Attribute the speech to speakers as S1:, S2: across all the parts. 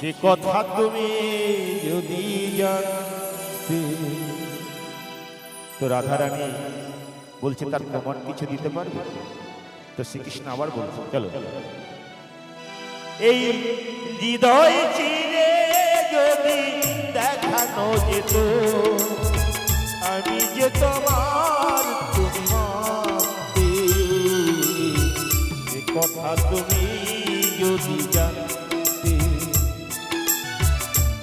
S1: সে কথা তুমি যদি জানতে। তো রাধারানী বলছে, তার প্রমাণ কিছু দিতে পারবে? তো শ্রীকৃষ্ণ আবার বলছে চলো এই হৃদয় চিরে যদি দেখানো যেত, আমি যে তোমার কথা তুমি যদি জানতে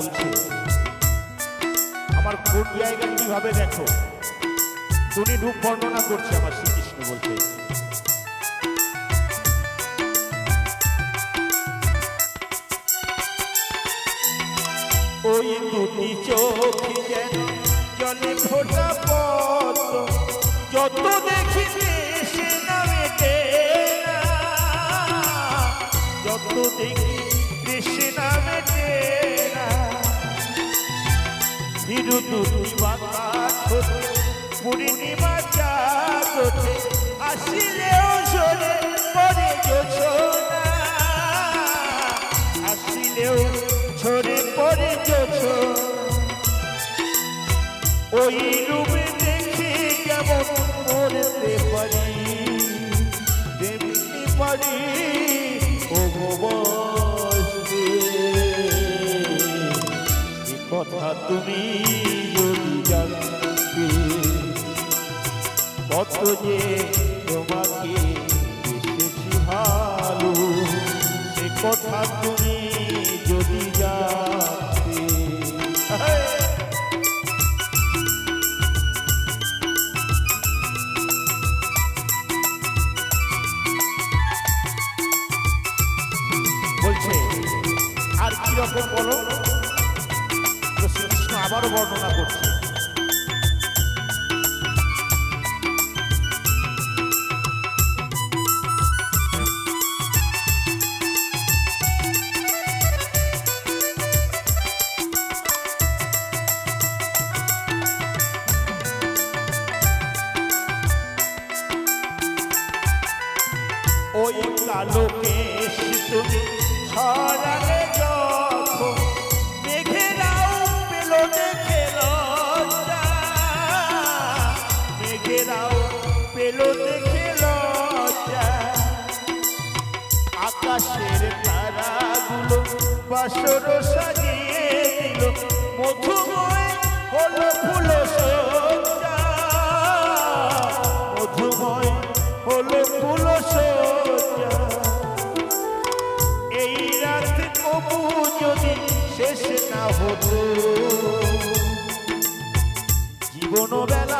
S1: বলছে, আমার কোন জায়গা কীভাবে দেখো? তুমি রূপ বর্ণনা করছে আমার শ্রীকৃষ্ণ বলছে ওই দুটি চোখ যেন জলে ফোটা পদ্ম যত দেখি সে না যত দেখি পূর্ণিমা জাগতে আসিলেও সরে পরে যোছনা আসিলেও ছড়ে পরে যোছনা ওই রূপে দেখে কেমন মরতে পারি। তেমনি পারি? কথা তুমি যদি জানতে, কত যে তোমাকে বেসেছি ভালো, সে কথা তুমি যদি জানতে। বলছে, আর কি রকম বলো? আবারও বর্ণনা করছে। ওই কালো কেশ তুমি ছড়ালে বাসর সাজিয়ে দিল, মধুময় হলো ফুল মধুময় হলো ফুল এই রাত কবু যদি শেষ না হতো জীবন বেলা